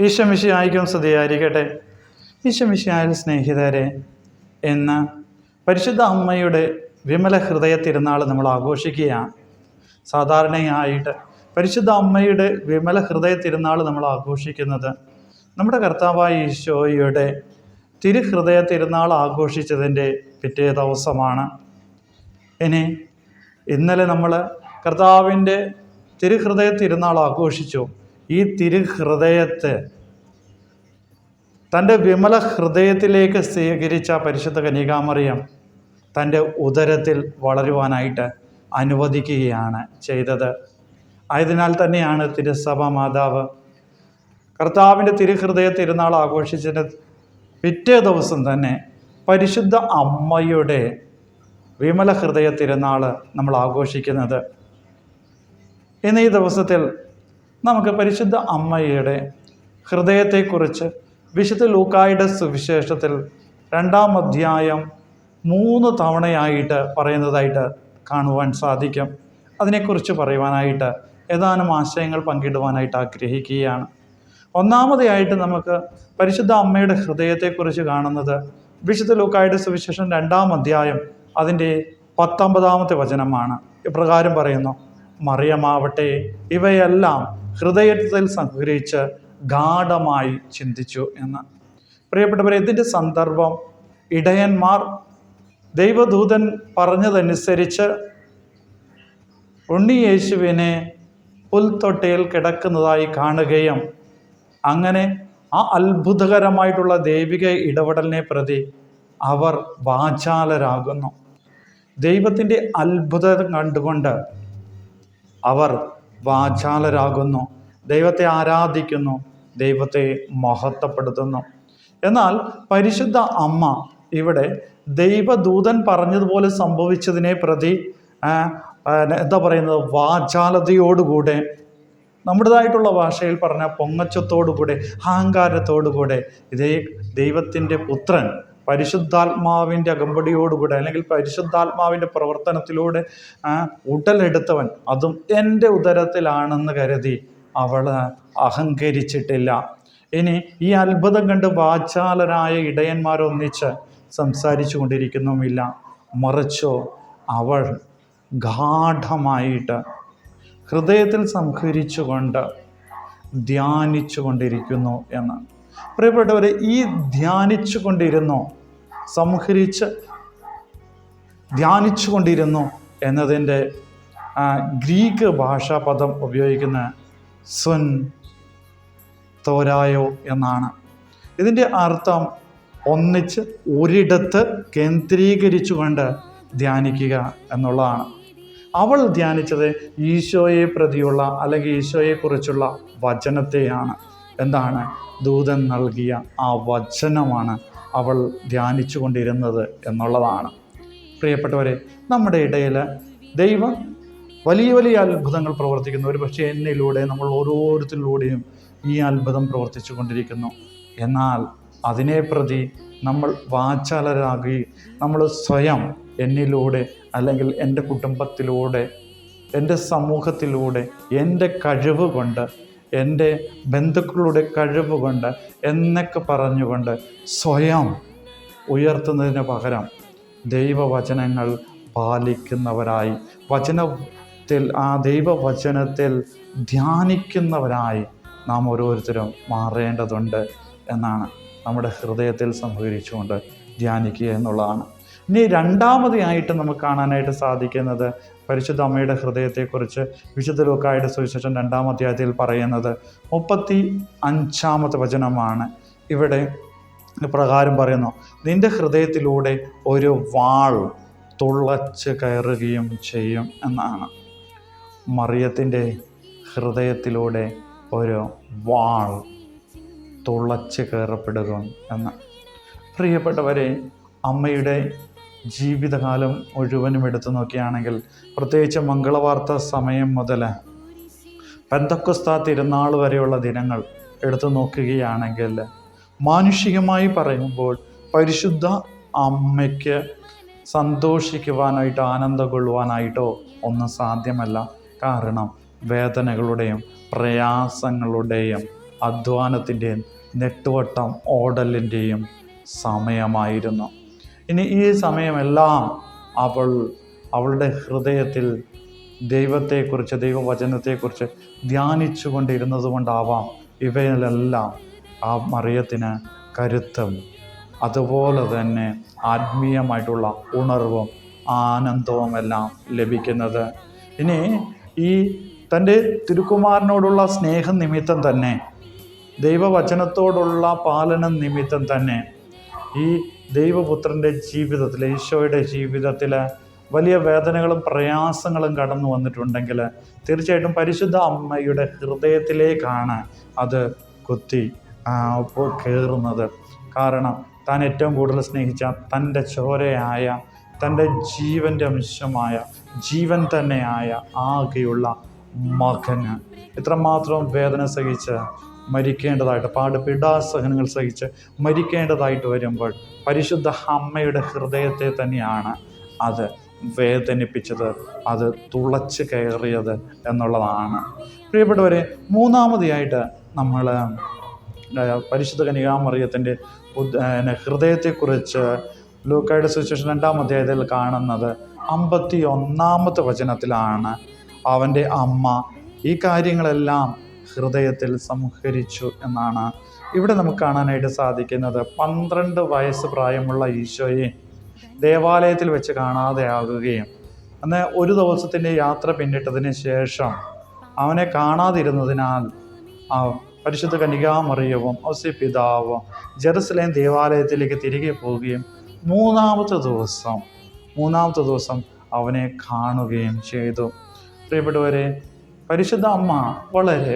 ഈശമിഷിയായിരിക്കും സ്തുതിയായിരിക്കട്ടെ. ഈശമിഷിയായ സ്നേഹിതരെ എന്ന് പരിശുദ്ധ അമ്മയുടെ വിമല ഹൃദയ തിരുനാൾ നമ്മൾ ആഘോഷിക്കുകയാണ്. സാധാരണയായിട്ട് പരിശുദ്ധ അമ്മയുടെ വിമല ഹൃദയ തിരുനാൾ നമ്മൾ ആഘോഷിക്കുന്നത് നമ്മുടെ കർത്താവായ ഈശോയുടെ തിരുഹൃദയ തിരുനാൾ ആഘോഷിച്ചതിന്റെ പിറ്റേ ദിവസമാണ്. ഇനി ഇന്നലെ നമ്മൾ കർത്താവിന്റെ തിരുഹൃദയ തിരുനാൾ ആഘോഷിച്ചു. ഈ തിരുഹൃദയത്തെ തന്റെ വിമല ഹൃദയത്തിലേക്ക് സ്വീകരിച്ച പരിശുദ്ധ കനികാമറിയം തന്റെ ഉദരത്തിൽ വളരുവാനായിട്ട് അനുവദിക്കുകയാണ് ചെയ്തത്. ആയതിനാൽ തന്നെയാണ് തിരുസഭ മാതാവ് കർത്താവിന്റെ തിരുഹൃദയ തിരുനാൾ ആഘോഷിച്ചതിന് പിറ്റേ ദിവസം തന്നെ പരിശുദ്ധ അമ്മയുടെ വിമല ഹൃദയ തിരുനാൾ നമ്മൾ ആഘോഷിക്കുന്നത്. ഇന്ന് ഈ ദിവസത്തിൽ നമുക്ക് പരിശുദ്ധ അമ്മയുടെ ഹൃദയത്തെക്കുറിച്ച് വിശുദ്ധ ലൂക്കായുടെ സുവിശേഷത്തിൽ രണ്ടാം അധ്യായം മൂന്ന് തവണയായിട്ട് പറയുന്നതായിട്ട് കാണുവാൻ സാധിക്കും. അതിനെക്കുറിച്ച് പറയുവാനായിട്ട് ഏതാനും ആശയങ്ങൾ പങ്കിടുവാനായിട്ട് ആഗ്രഹിക്കുകയാണ്. ഒന്നാമതായിട്ട് നമുക്ക് പരിശുദ്ധ അമ്മയുടെ ഹൃദയത്തെക്കുറിച്ച് കാണുന്നത് വിശുദ്ധ ലൂക്കായുടെ സുവിശേഷം രണ്ടാം അധ്യായം അതിന്റെ പത്തൊമ്പതാമത്തെ വചനമാണ്. ഇപ്രകാരം പറയുന്നു മറിയമാവട്ടെ ഇവയെല്ലാം ഹൃദയത്തിൽ സംഗ്രഹിച്ച് ഗാഠമായി ചിന്തിച്ചു എന്ന്. പ്രിയപ്പെട്ടവരെ ഇതിന്റെ സന്ദർഭം ഇടയന്മാർ ദൈവദൂതൻ പറഞ്ഞതനുസരിച്ച് ഉണ്ണിയേശുവിനെ പുൽത്തൊട്ടയിൽ കിടക്കുന്നതായി കാണുകയും അങ്ങനെ ആ അത്ഭുതകരമായിട്ടുള്ള ദൈവിക ഇടപെടലിനെ പ്രതി അവർ വാചാലരാകുന്നു. ദൈവത്തിന്റെ അത്ഭുതം കണ്ടുകൊണ്ട് അവർ വാചാലരാകുന്നു. ദൈവത്തെ ആരാധിക്കുന്നു. ദൈവത്തെ മഹത്വപ്പെടുത്തുന്നു. എന്നാൽ പരിശുദ്ധ അമ്മ ഇവിടെ ദൈവദൂതൻ പറഞ്ഞതുപോലെ സംഭവിച്ചതിനെ പ്രതി എന്താ പറയുന്നത്? വാചാലതയോടുകൂടെ നമ്മുടേതായിട്ടുള്ള ഭാഷയിൽ പറഞ്ഞ പൊങ്ങച്ചത്തോടുകൂടെ അഹങ്കാരത്തോടുകൂടെ ഇതേ ദൈവത്തിന്റെ പുത്രൻ പരിശുദ്ധാത്മാവിന്റെ അകമ്പടിയോടുകൂടെ അല്ലെങ്കിൽ പരിശുദ്ധാത്മാവിന്റെ പ്രവർത്തനത്തിലൂടെ ഉടലെടുത്തവൻ അതും എന്റെ ഉദരത്തിലാണെന്ന് കരുതി അവൾ അഹങ്കരിച്ചിട്ടില്ല. ഇനി ഈ അത്ഭുതം കണ്ട് വാചാലരായ ഇടയന്മാരൊന്നിച്ച് സംസാരിച്ചു കൊണ്ടിരിക്കുന്നുമില്ല മറിച്ചോ അവൾ ഗാഠമായിട്ട് ഹൃദയത്തിൽ സംഹരിച്ചുകൊണ്ട് ധ്യാനിച്ചു കൊണ്ടിരിക്കുന്നു എന്ന്. പ്രിയപ്പെട്ടവരെ ഈ ധ്യാനിച്ചു കൊണ്ടിരുന്നോ സംഹരിച്ച് ധ്യാനിച്ചു കൊണ്ടിരുന്നു എന്നതിന്റെ ഗ്രീക്ക് ഭാഷാ പദം ഉപയോഗിക്കുന്ന സ്വൻ തോരായോ എന്നാണ്. ഇതിന്റെ അർത്ഥം ഒന്നിച്ച് ഒരിടത്ത് കേന്ദ്രീകരിച്ചുകൊണ്ട് ധ്യാനിക്കുക എന്നുള്ളതാണ്. അവൾ ധ്യാനിച്ചത് ഈശോയെ പ്രതിയുള്ള അല്ലെങ്കിൽ ഈശോയെക്കുറിച്ചുള്ള വചനത്തെയാണ്. എന്താണ്? ദൂതൻ നൽകിയ ആ വചനമാണ് അവൾ ധ്യാനിച്ചു കൊണ്ടിരുന്നത് എന്നുള്ളതാണ്. പ്രിയപ്പെട്ടവരെ നമ്മുടെ ഇടയിൽ ദൈവം വലിയ വലിയ അത്ഭുതങ്ങൾ പ്രവർത്തിക്കുന്നു. ഒരു പക്ഷേ എന്നിലൂടെ നമ്മൾ ഓരോരുത്തരിലൂടെയും ഈ അത്ഭുതം പ്രവർത്തിച്ചു കൊണ്ടിരിക്കുന്നു എന്നാൽ അതിനെ പ്രതി നമ്മൾ വാചാലരാകി നമ്മൾ സ്വയം എന്നിലൂടെ അല്ലെങ്കിൽ എന്റെ കുടുംബത്തിലൂടെ എന്റെ സമൂഹത്തിലൂടെ എന്റെ കഴിവ് കൊണ്ട് എന്റെ ബന്ധുക്കളുടെ കഴിവ് കൊണ്ട് എന്നൊക്കെ പറഞ്ഞുകൊണ്ട് സ്വയം ഉയർത്തുന്നതിന് പകരം ദൈവവചനങ്ങൾ പാലിക്കുന്നവരായി. വചനത്തിൽ ആ ദൈവവചനത്തിൽ ധ്യാനിക്കുന്നവരായി നാം ഓരോരുത്തരും മാറേണ്ടതുണ്ട് എന്നാണ് നമ്മുടെ ഹൃദയത്തിൽ സംഭരിച്ചുകൊണ്ട് ധ്യാനിക്കുക എന്നുള്ളതാണ്. ഇനി രണ്ടാമതായിട്ട് നമുക്ക് കാണാനായിട്ട് സാധിക്കുന്നത് പരിശുദ്ധ അമ്മയുടെ ഹൃദയത്തെക്കുറിച്ച് വിശുദ്ധ ലൂക്കായുടെ സുവിശേഷം രണ്ടാം അധ്യായത്തിൽ പറയുന്നത് മുപ്പത്തി അഞ്ചാമത്തെ വചനമാണ്. ഇവിടെ പ്രകാരം പറയുന്നു നിന്റെ ഹൃദയത്തിലൂടെ ഒരു വാൾ തുളച്ച് കയറുകയും ചെയ്യും എന്നാണ്. മറിയത്തിന്റെ ഹൃദയത്തിലൂടെ ഒരു വാൾ തുളച്ച് കയറപ്പെടുക എന്ന്. പ്രിയപ്പെട്ടവരെ അമ്മയുടെ ജീവിതകാലം മുഴുവനും എടുത്തു നോക്കുകയാണെങ്കിൽ പ്രത്യേകിച്ച് മംഗളവാർത്ത സമയം മുതൽ പെന്തക്കുസ്ത തിരുനാൾ വരെയുള്ള ദിനങ്ങൾ എടുത്തു നോക്കുകയാണെങ്കിൽ മാനുഷികമായി പറയുമ്പോൾ പരിശുദ്ധ അമ്മയ്ക്ക് സന്തോഷിക്കുവാനായിട്ടോ ആനന്ദം കൊള്ളുവാനായിട്ടോ ഒന്നും സാധ്യമല്ല. കാരണം വേദനകളുടെയും പ്രയാസങ്ങളുടെയും അധ്വാനത്തിന്റെയും നെട്ടുവട്ടം ഓടലിന്റെയും സമയമായിരുന്നു. ഇനി ഈ സമയമെല്ലാം അവൾ അവളുടെ ഹൃദയത്തിൽ ദൈവത്തെക്കുറിച്ച് ദൈവവചനത്തെക്കുറിച്ച് ധ്യാനിച്ചു കൊണ്ടിരുന്നത് കൊണ്ടാവാം ഇവയിലെല്ലാം ആ മറിയത്തിന് കരുത്തും. അതുപോലെ തന്നെ ആത്മീയമായിട്ടുള്ള ഉണർവും ആനന്ദവും എല്ലാം ലഭിക്കുന്നത്. ഇനി ഈ തന്റെ തിരുക്കുമാരനോടുള്ള സ്നേഹം നിമിത്തം തന്നെ ദൈവവചനത്തോടുള്ള പാലനം നിമിത്തം തന്നെ ഈ ദൈവപുത്രന്റെ ജീവിതത്തിൽ ഈശോയുടെ ജീവിതത്തിൽ വലിയ വേദനകളും പ്രയാസങ്ങളും കടന്നു വന്നിട്ടുണ്ടെങ്കിൽ തീർച്ചയായിട്ടും പരിശുദ്ധ അമ്മയുടെ ഹൃദയത്തിലേക്കാണ് അത് കുത്തി കയറുന്നത് കാരണം താൻ ഏറ്റവും കൂടുതൽ സ്നേഹിച്ച തന്റെ ചോരയായ തന്റെ ജീവന്റെ അംശമായ ജീവൻ തന്നെയായ ആകെയുള്ള മകന് ഇത്രമാത്രം വേദന സഹിച്ച് മരിക്കേണ്ടതായിട്ട് പാട് പീഡാസഹനങ്ങൾ സഹിച്ച് മരിക്കേണ്ടതായിട്ട് വരുമ്പോൾ പരിശുദ്ധ അമ്മയുടെ ഹൃദയത്തെ തന്നെയാണ് അത് വേദനിപ്പിച്ചത് അത് തുളച്ച് കയറിയത് എന്നുള്ളതാണ്. പ്രിയപ്പെട്ടവരെ മൂന്നാമതായിട്ട് നമ്മൾ പരിശുദ്ധ കനികാമറിയത്തിന്റെ ഹൃദയത്തെക്കുറിച്ച് ലൂക്കായുടെ സുവിശേഷം രണ്ടാം അധ്യായത്തിൽ കാണുന്നത് അമ്പത്തി ഒന്നാമത്തെ വചനത്തിലാണ് അവന്റെ അമ്മ ഈ കാര്യങ്ങളെല്ലാം ഹൃദയത്തിൽ സംഹരിച്ചു എന്നാണ് ഇവിടെ നമുക്ക് കാണാനായിട്ട് സാധിക്കുന്നത്. പന്ത്രണ്ട് വയസ്സ് പ്രായമുള്ള ഈശോയെ ദേവാലയത്തിൽ വെച്ച് കാണാതെ കാണാതെയാകുകയും അന്ന് ഒരു ദിവസത്തിന്റെ യാത്ര പിന്നിട്ടതിന് ശേഷം അവനെ കാണാതിരുന്നതിനാൽ പരിശുദ്ധ കനികാമറിയവും ഔസി പിതാവും ജെറുസലേം ദേവാലയത്തിലേക്ക് തിരികെ പോവുകയും മൂന്നാമത്തെ ദിവസം മൂന്നാമത്തെ ദിവസം അവനെ കാണുകയും ചെയ്തു. പ്രിയപ്പെട്ടവരെ പരിശുദ്ധ അമ്മ വളരെ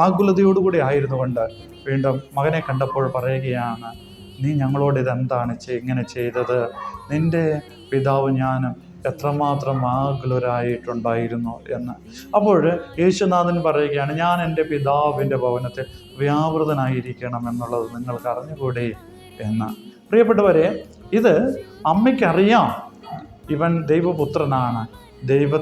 ആകുലതയോടുകൂടി ആയിരുന്നുകൊണ്ട് വീണ്ടും മകനെ കണ്ടപ്പോൾ പറയുകയാണ് നീ ഞങ്ങളോട് ഇതെന്താണ് ഇങ്ങനെ ചെയ്തത്? നിന്റെ പിതാവ് ഞാനും എത്രമാത്രം ആകുലരായിട്ടുണ്ടായിരുന്നു എന്ന്. അപ്പോൾ യേശുനാഥൻ പറയുകയാണ് ഞാൻ എന്റെ പിതാവിന്റെ ഭവനത്തിൽ വ്യാപൃതനായിരിക്കണം എന്നുള്ളത് നിങ്ങൾക്ക് അറിഞ്ഞുകൂടി? എന്ന്. പ്രിയപ്പെട്ടവരെ ഇത് അമ്മയ്ക്കറിയാം. ഇവൻ ദൈവപുത്രനാണ്. ദൈവ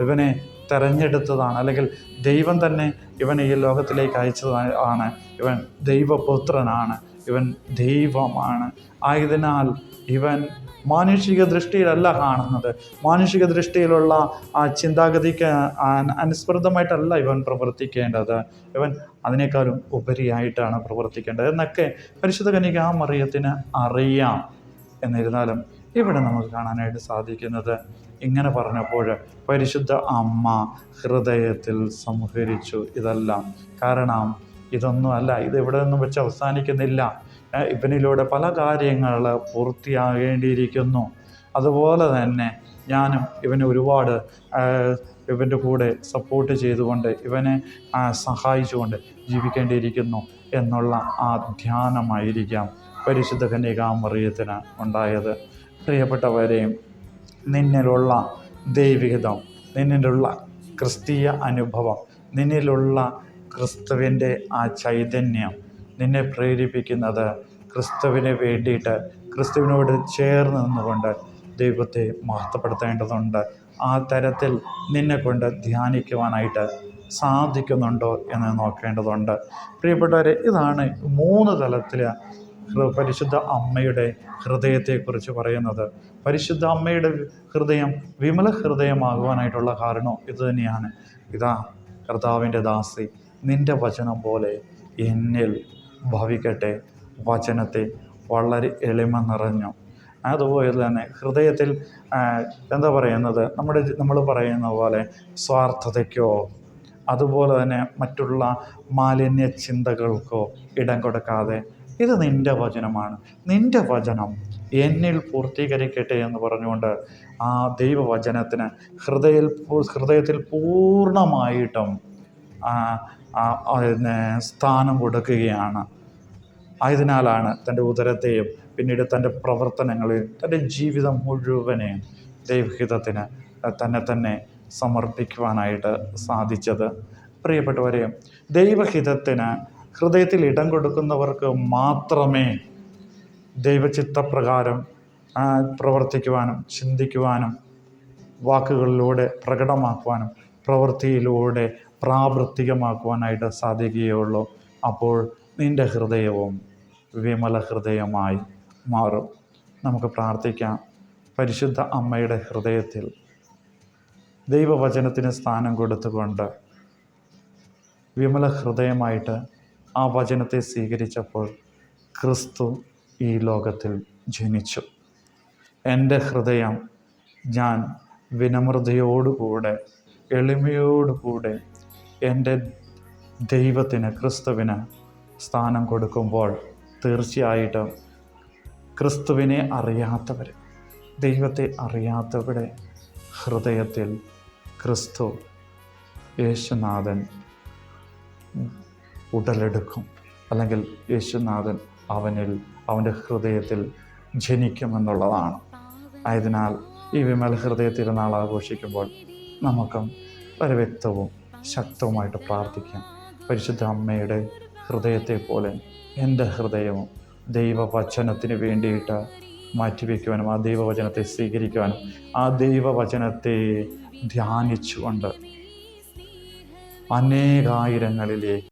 ഇവനെ തെരഞ്ഞെടുത്തതാണ്. അല്ലെങ്കിൽ ദൈവം തന്നെ ഇവനെ ഈ ലോകത്തിലേക്ക് അയച്ചതാണ്. ഇവൻ ദൈവപുത്രനാണ്. ഇവൻ ദൈവമാണ്. ആയതിനാൽ ഇവൻ മാനുഷിക ദൃഷ്ടിയിലല്ല കാണുന്നത്. മാനുഷിക ദൃഷ്ടിയിലുള്ള ആ ചിന്താഗതിക്ക് അനുസ്മൃതമായിട്ടല്ല ഇവൻ പ്രവർത്തിക്കേണ്ടത്. ഇവൻ അതിനേക്കാളും ഉപരിയായിട്ടാണ് പ്രവർത്തിക്കേണ്ടത്. എന്നൊക്കെ പരിശുദ്ധ കനിക മറിയത്തിന് അറിയാം. എന്നിരുന്നാലും ഇവിടെ നമുക്ക് കാണാനായിട്ട് സാധിക്കുന്നത് ഇങ്ങനെ പറഞ്ഞപ്പോൾ പരിശുദ്ധ അമ്മ ഹൃദയത്തിൽ സംഹരിച്ചു ഇതെല്ലാം. കാരണം ഇതൊന്നുമല്ല ഇത് ഇവിടെ നിന്നും വെച്ച് അവസാനിക്കുന്നില്ല. ഇവനിലൂടെ പല കാര്യങ്ങൾ പൂർത്തിയാകേണ്ടിയിരിക്കുന്നു. അതുപോലെ തന്നെ ഞാനും ഇവനെ ഒരുപാട് ഇവന്റെ കൂടെ സപ്പോർട്ട് ചെയ്തുകൊണ്ട് ഇവനെ സഹായിച്ചുകൊണ്ട് ജീവിക്കേണ്ടിയിരിക്കുന്നു എന്നുള്ള ആ ധ്യാനമായിരിക്കാം പരിശുദ്ധ കന്യകാമറിയത്തിന് ഉണ്ടായത്. പ്രിയപ്പെട്ടവരെയും നിന്നിലുള്ള ദൈവികതം നിന്നിലുള്ള ക്രിസ്തീയ അനുഭവം നിന്നിലുള്ള ക്രിസ്തുവിന്റെ ആ ചൈതന്യം നിന്നെ പ്രേരിപ്പിക്കുന്നത് ക്രിസ്തുവിന് വേണ്ടിയിട്ട് ക്രിസ്തുവിനോട് ചേർന്ന് നിന്നുകൊണ്ട് ദൈവത്തെ മഹത്വപ്പെടുത്തേണ്ടതുണ്ട്. ആ തരത്തിൽ നിന്നെക്കൊണ്ട് ധ്യാനിക്കുവാനായിട്ട് സാധിക്കുന്നുണ്ടോ എന്ന് നോക്കേണ്ടതുണ്ട്. പ്രിയപ്പെട്ടവരെ ഇതാണ് മൂന്ന് തലത്തിൽ പരിശുദ്ധ അമ്മയുടെ ഹൃദയത്തെക്കുറിച്ച് പറയുന്നത്. പരിശുദ്ധ അമ്മയുടെ ഹൃദയം വിമല ഹൃദയമാകുവാനായിട്ടുള്ള കാരണം ഇതുതന്നെയാണ് ഇതാ കർത്താവിന്റെ ദാസി നിന്റെ വചനം പോലെ എന്നിൽ ഭവിക്കട്ടെ. വചനത്തെ വളരെ എളിമ നിറഞ്ഞു. അതുപോലെ തന്നെ ഹൃദയത്തിൽ എന്താ പറയുന്നത്? നമ്മുടെ നമ്മൾ പറയുന്ന പോലെ സ്വാർത്ഥതയ്ക്കോ അതുപോലെ തന്നെ മറ്റുള്ള മാലിന്യ ചിന്തകൾക്കോ ഇടം കൊടുക്കാതെ ഇത് നിന്റെ വചനമാണ്. നിന്റെ വചനം എന്നിൽ പൂർത്തീകരിക്കട്ടെ എന്ന് പറഞ്ഞുകൊണ്ട് ആ ദൈവവചനത്തിന് ഹൃദയ ഹൃദയത്തിൽ പൂർണമായിട്ടും അതിന് സ്ഥാനം കൊടുക്കുകയാണ്. ആയതിനാലാണ് തന്റെ ഉദരത്തെയും പിന്നീട് തന്റെ പ്രവർത്തനങ്ങളെയും തന്റെ ജീവിതം മുഴുവനെയും ദൈവഹിതത്തിന് തന്നെ തന്നെ സമർപ്പിക്കുവാനായിട്ട് സാധിച്ചത്. പ്രിയപ്പെട്ടവരെയും ദൈവഹിതത്തിന് ഹൃദയത്തിൽ ഇടം കൊടുക്കുന്നവർക്ക് മാത്രമേ ദൈവചിത്തപ്രകാരം പ്രവർത്തിക്കുവാനും ചിന്തിക്കുവാനും വാക്കുകളിലൂടെ പ്രകടമാക്കുവാനും പ്രവൃത്തിയിലൂടെ പ്രാവർത്തികമാക്കുവാനായിട്ട് സാധിക്കുകയുള്ളൂ. അപ്പോൾ നിന്റെ ഹൃദയവും വിമല ഹൃദയമായി മാറും. നമുക്ക് പ്രാർത്ഥിക്കാം. പരിശുദ്ധ അമ്മയുടെ ഹൃദയത്തിൽ ദൈവവചനത്തിന് സ്ഥാനം കൊടുത്തുകൊണ്ട് വിമല ഹൃദയമായിട്ട് ആ വചനത്തെ സ്വീകരിച്ചപ്പോൾ ക്രിസ്തു ഈ ലോകത്തിൽ ജനിച്ചു. എന്റെ ഹൃദയം ഞാൻ വിനമ്രതയോടുകൂടെ എളിമയോടുകൂടെ എന്റെ ദൈവത്തിന് ക്രിസ്തുവിന് സ്ഥാനം കൊടുക്കുമ്പോൾ തീർച്ചയായിട്ടും ക്രിസ്തുവിനെ അറിയാത്തവർ ദൈവത്തെ അറിയാത്തവരുടെ ഹൃദയത്തിൽ ക്രിസ്തു യേശുനാഥൻ ഉടലെടുക്കും. അല്ലെങ്കിൽ യേശുനാഥൻ അവനിൽ അവന്റെ ഹൃദയത്തിൽ ജനിക്കുമെന്നുള്ളതാണ്. ആയതിനാൽ ഈ വിമല ഹൃദയ തിരുനാൾ ആഘോഷിക്കുമ്പോൾ നമുക്കും ഒരു വ്യക്തവും ശക്തവുമായിട്ട് പ്രാർത്ഥിക്കാം. പരിശുദ്ധ അമ്മയുടെ ഹൃദയത്തെ പോലെ എന്റെ ഹൃദയവും ദൈവവചനത്തിന് വേണ്ടിയിട്ട് മാറ്റിവെക്കുവാനും ആ ദൈവവചനത്തെ സ്വീകരിക്കുവാനും ആ ദൈവവചനത്തെ ധ്യാനിച്ചുകൊണ്ട് അനേകായിരങ്ങളിലേക്ക്